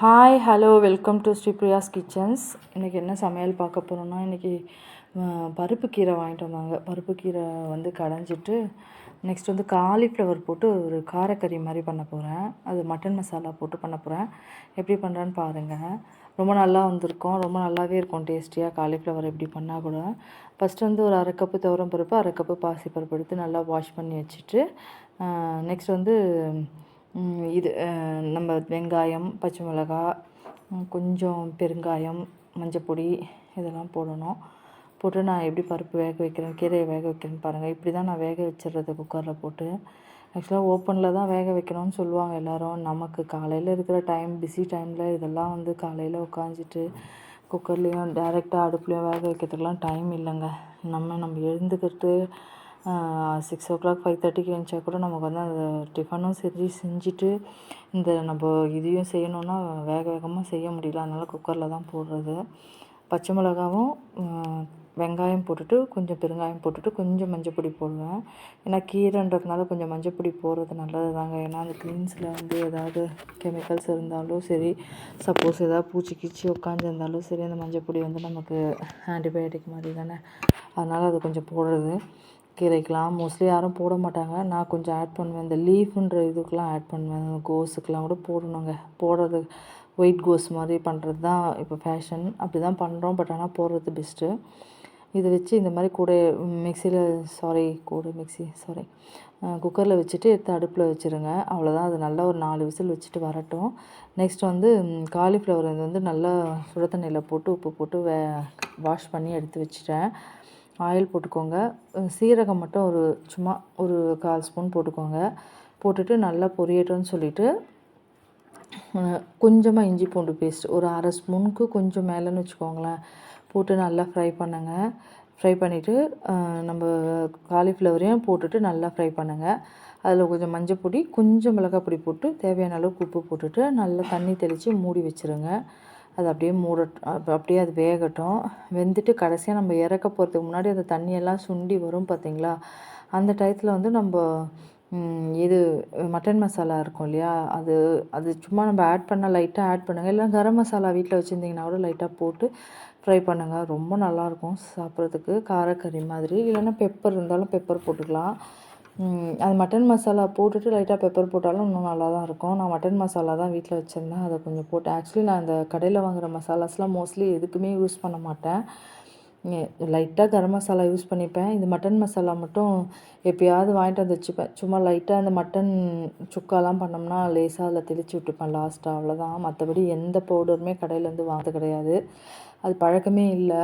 Hi hello welcome to Sri Priya's kitchens இன்றைக்கி என்ன சமையல் பார்க்க போகிறோன்னா இன்றைக்கி பருப்பு கீரை வாங்கிட்டு வந்தாங்க. பருப்பு கீரை வந்து கடைஞ்சிட்டு நெக்ஸ்ட் வந்து காலிஃப்ளவர் போட்டு ஒரு காரக்கறி மாதிரி பண்ண போகிறேன் அது மட்டன் மசாலா போட்டு பண்ண போகிறேன் எப்படி பண்ணுறேன்னு பாருங்கள் ரொம்ப நல்லா வந்திருக்கும். ரொம்ப நல்லாவே இருக்கும் டேஸ்டியாக காலிஃப்ளவர் எப்படி பண்ணால் கூட. ஃபஸ்ட்டு வந்து ஒரு அரை கப்பு துவரம் பருப்பு அரை கப்பு பாசிப்பருப்பு எடுத்து நல்லா வாஷ் பண்ணி வச்சுட்டு நெக்ஸ்ட் வந்து இது நம்ம வெங்காயம் பச்சை மிளகாய் கொஞ்சம் பெருங்காயம் மஞ்சப்பொடி இதெல்லாம் போடணும். போட்டு நான் எப்படி பருப்பு வேக வைக்கிறேன் கீரையை வேக வைக்கிறேன்னு பாருங்கள் இப்படி தான் நான் வேக வச்சிடுறது குக்கரில் போட்டு. ஆக்சுவலாக ஓப்பனில் தான் வேக வைக்கணும்னு சொல்லுவாங்க எல்லோரும். நமக்கு காலையில் இருக்கிற டைம் பிஸி டைமில் இதெல்லாம் வந்து காலையில் உட்காந்துட்டு குக்கர்லேயும் டேரெக்டாக அடுப்புலேயும் வேக வைக்கிறதுக்கெலாம் டைம் இல்லைங்க. நம்ம நம்ம எழுந்துக்கிட்டு சிக்ஸ் ஓ கிளாக் ஃபைவ் தேர்ட்டிக்கு எழுந்தா கூட நமக்கு வந்து அந்த டிஃபனும் சரி செஞ்சுட்டு இந்த நம்ம இதையும் செய்யணுன்னா வேக வேகமாக செய்ய முடியல. அதனால் குக்கரில் தான் போடுறது. பச்சை மிளகாவும் வெங்காயம் போட்டுட்டு கொஞ்சம் பெருங்காயம் போட்டுட்டு கொஞ்சம் மஞ்சப்பொடி போடுவேன். ஏன்னா கீரைன்றதுனால கொஞ்சம் மஞ்சப்பொடி போடுறது நல்லது தாங்க. ஏன்னா அந்த க்ரீன்ஸில் வந்து ஏதாவது கெமிக்கல்ஸ் இருந்தாலும் சரி சப்போஸ் ஏதாவது பூச்சி கீச்சி உட்காந்துருந்தாலும் சரி அந்த மஞ்சப்பொடி வந்து நமக்கு ஆன்டிபயோட்டிக் மாதிரி தானே. அதனால் அது கொஞ்சம் போடுறது. கீரைக்கெலாம் மோஸ்ட்லி யாரும் போட மாட்டாங்க. நான் கொஞ்சம் ஆட் பண்ணுவேன். இந்த லீஃபுன்ற இதுக்கெலாம் ஆட் பண்ணுவேன். கோஸுக்கெலாம் கூட போடணுங்க. போடுறது ஒயிட் கோஸ் மாதிரி பண்ணுறது தான் இப்போ ஃபேஷன் அப்படி தான் பண்ணுறோம் பட் ஆனால் போடுறது பெஸ்ட்டு இதை வச்சு இந்த மாதிரி கூட மிக்சியில் சாரி கூட மிக்ஸி சாரி குக்கரில் வச்சுட்டு எடுத்து அடுப்பில் வச்சுருங்க. அவ்வளோதான் அது நல்லா ஒரு நாலு விசில் வச்சுட்டு வரட்டும். நெக்ஸ்ட் வந்து காலிஃப்ளவர் இது வந்து நல்லா சுட தண்ணியில் போட்டு உப்பு போட்டு வே வாஷ் பண்ணி எடுத்து வச்சுட்டேன். ஆயில் போட்டுக்கோங்க. சீரகம் மட்டும் ஒரு சும்மா ஒரு கால் ஸ்பூன் போட்டுக்கோங்க. போட்டுட்டு நல்லா பொரியட்டும்னு சொல்லிட்டு கொஞ்சமாக இஞ்சி பூண்டு பேஸ்ட் ஒரு அரை ஸ்பூனுக்கு கொஞ்சம் மேலேன்னு வச்சுக்கோங்களேன். போட்டு நல்லா ஃப்ரை பண்ணுங்க. ஃப்ரை பண்ணிவிட்டு நம்ம காலிஃப்ளவரையும் போட்டுட்டு நல்லா ஃப்ரை பண்ணுங்கள் அதில் கொஞ்சம் மஞ்சள் பொடி கொஞ்சம் மிளகாய் பொடி போட்டு தேவையான அளவுக்கு உப்பு போட்டுட்டு நல்லா தண்ணி தெளித்து மூடி வச்சுருங்க. அது அப்படியே மூட அப்படியே அது வேகட்டும். வெந்துட்டு கடைசியாக நம்ம இறக்க போகிறதுக்கு முன்னாடி அந்த தண்ணியெல்லாம் சுண்டி வரும் பார்த்தீங்களா அந்த டயத்தில் வந்து நம்ம இது மட்டன் மசாலா இருக்கும் இல்லையா? அது அது சும்மா நம்ம ஆட் பண்ணால் லைட்டாக ஆட் பண்ணுங்கள் இல்லை கரம் மசாலா வீட்டில் வச்சுருந்தீங்கன்னா கூட லைட்டாக போட்டு ஃப்ரை பண்ணுங்கள் ரொம்ப நல்லாயிருக்கும் சாப்பிட்றதுக்கு. காரக்கறி மாதிரி. இல்லைன்னா பெப்பர் இருந்தாலும் பெப்பர் போட்டுக்கலாம். அது மட்டன் மசாலா போட்டுட்டு லைட்டாக பெப்பர் போட்டாலும் இன்னும் நல்லா தான் இருக்கும். நான் மட்டன் மசாலா தான் வீட்டில் வச்சுருந்தேன். அதை கொஞ்சம் போட்டு ஆக்சுவலி நான் இந்த கடையில் வாங்குகிற மசாலாஸ்லாம் மோஸ்ட்லி எதுக்குமே யூஸ் பண்ண மாட்டேன். லைட்டாக கரம் மசாலா யூஸ் பண்ணிப்பேன். இந்த மட்டன் மசாலா மட்டும் எப்பயாவது வாங்கிட்டு வந்து வச்சுப்பேன். சும்மா லைட்டாக இந்த மட்டன் சுக்காலாம் பண்ணோம்னா லேசாக அதில் தெளித்து விட்டுப்பேன். லாஸ்ட்டாக அவ்வளோதான் மற்றபடி எந்த பவுடருமே கடையிலேருந்து வாங்க கிடையாது. அது பழக்கமே இல்லை.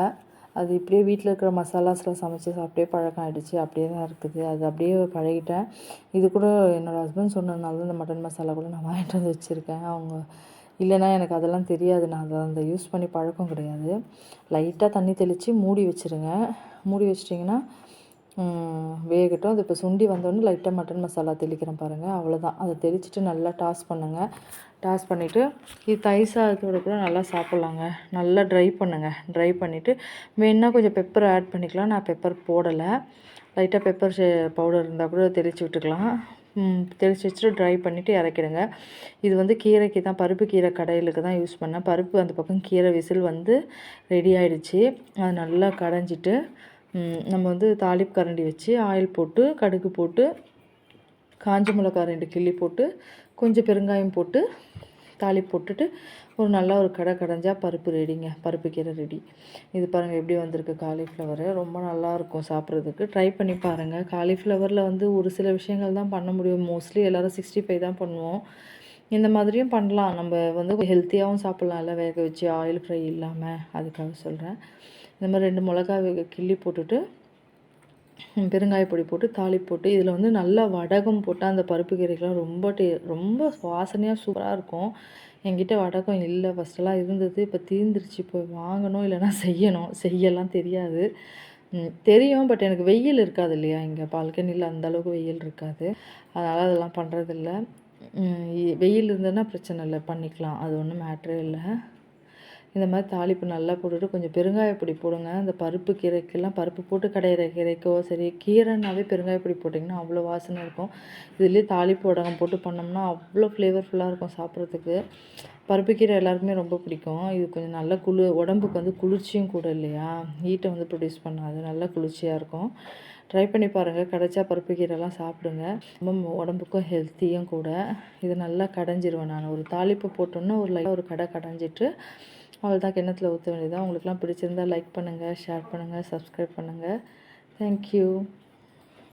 அது இப்படியே வீட்டில் இருக்கிற மசாலாஸில் சமைச்சு சாப்பிட்டே பழக்கம் ஆகிடுச்சு அப்படியே தான் இருக்குது. அது அப்படியே பழகிட்டேன். இது கூட என்னோடய ஹஸ்பண்ட் சொன்னதுனால தான் இந்த மட்டன் மசாலா கூட நான் வாங்கிட்டு வந்து வச்சுருக்கேன். அவங்க இல்லைன்னா எனக்கு அதெல்லாம் தெரியாது. நான் அதை அந்த யூஸ் பண்ணி பழக்கம் கிடையாது. லைட்டாக தண்ணி தெளித்து மூடி வச்சுருங்க. மூடி வச்சிட்டிங்கன்னா வேகட்டும். அது இப்போ சுண்டி வந்தோடனே லைட்டாக மட்டன் மசாலா தெளிக்கிறேன் பாருங்கள் அவ்வளோதான் அதை தெளிச்சிட்டு நல்லா டாஸ் பண்ணுங்கள் டாஸ் பண்ணிவிட்டு இது தயிர் சாதத்தோட கூட நல்லா சாப்பிட்லாங்க. நல்லா ட்ரை பண்ணுங்க. ட்ரை பண்ணிவிட்டு வேணுன்னா கொஞ்சம் பெப்பர் ஆட் பண்ணிக்கலாம். நான் பெப்பர் போடலை. லைட்டாக பெப்பர் பவுடர் இருந்தால் கூட தெளித்து விட்டுக்கலாம். தெளித்து வச்சுட்டு ட்ரை பண்ணிவிட்டு இறக்கிடுங்க. இது வந்து கீரைக்கு தான் பருப்பு கீரை கடையிலுக்கு தான் யூஸ் பண்ணேன். பருப்பு அந்த பக்கம் கீரை விசில் வந்து ரெடி ஆகிடுச்சி அது நல்லா கடைஞ்சிட்டு நம்ம வந்து தாளிப்பு கரண்டி வச்சு ஆயில் போட்டு கடுகு போட்டு காஞ்ச மிளகாய் ரெண்டு கிள்ளி போட்டு கொஞ்சம் பெருங்காயம் போட்டு தாளிப்பு போட்டுட்டு ஒரு நல்லா ஒரு கடை கடைஞ்சா பருப்பு ரெடிங்க பருப்பு கீரை ரெடி இது பாருங்கள் எப்படி வந்திருக்கு காலிஃப்ளவரு ரொம்ப நல்லாயிருக்கும் சாப்பிட்றதுக்கு. ட்ரை பண்ணி பாருங்கள் காலிஃப்ளவரில் வந்து ஒரு சில விஷயங்கள் தான் பண்ண முடியும். மோஸ்ட்லி எல்லோரும் சிக்ஸ்டி ஃபைவ் தான் பண்ணுவோம். இந்த மாதிரியும் பண்ணலாம். நம்ம வந்து ஹெல்த்தியாகவும் சாப்பிட்லாம்ல வேக வச்சு ஆயில் ஃப்ரை இல்லாமல் அதுக்காக சொல்கிறேன் இந்த மாதிரி ரெண்டு மிளகா கிள்ளி போட்டுட்டு பெருங்காய பொடி போட்டு தாளி போட்டு இதில் வந்து நல்லா வடகம் போட்டால் அந்த பருப்பு கீரைக்கெலாம் ரொம்ப டே ரொம்ப வாசனையாக சூப்பராக இருக்கும். என்கிட்ட வடகம் இல்லை. ஃபஸ்ட்டெல்லாம் இருந்தது. இப்போ தீர்ந்துருச்சு போய் வாங்கணும் இல்லைன்னா செய்யணும். செய்யலாம் தெரியாது. தெரியும். பட் எனக்கு வெயில் இருக்காது இல்லையா? இங்கே பால்கனியில் அந்த அளவுக்கு வெயில் இருக்காது. அதனால் அதெல்லாம் பண்ணுறதில்ல வெயில் இருந்ததுன்னா பிரச்சனை இல்லை. பண்ணிக்கலாம். அது ஒன்றும் மேட்ரே இல்லை. இந்த மாதிரி தாளிப்பு நல்லா போட்டுட்டு கொஞ்சம் பெருங்காயப்பொடி போடுங்க. அந்த பருப்பு கீரைக்கெல்லாம் பருப்பு போட்டு கடையிற கீரைக்கோ சரி கீரைனாவே பெருங்காயப்பொடி போட்டிங்கன்னா அவ்வளோ வாசனை இருக்கும். இதுலேயே தாளிப்பு உடகம் போட்டு பண்ணோம்னா அவ்வளோ ஃப்ளேவர்ஃபுல்லாக இருக்கும் சாப்பிட்றதுக்கு. பருப்பு கீரை எல்லாருக்குமே ரொம்ப பிடிக்கும். இது கொஞ்சம் நல்ல குளு உடம்புக்கு வந்து குளிர்ச்சியும் கூட இல்லையா? ஹீட்டை வந்து ப்ரொடியூஸ் பண்ணாது. நல்லா குளிர்ச்சியாக இருக்கும். ட்ரை பண்ணி பாருங்கள் கிடைச்சா பருப்பு கீரைலாம் சாப்பிடுங்க. ரொம்ப உடம்புக்கும் ஹெல்த்தியும் கூட. இது நல்லா கடைஞ்சிருவேன் நான். ஒரு தாளிப்பு போட்டோன்னா ஒரு லைட்டாக ஒரு கடை கடைஞ்சிட்டு அவ்வளோதான் கிண்ணத்தில் ஊற்ற வேண்டியதான் உங்களுக்குலாம் பிடிச்சிருந்தா லைக் பண்ணுங்கள் ஷேர் பண்ணுங்கள் சப்ஸ்கிரைப் பண்ணுங்கள் தேங்க்யூ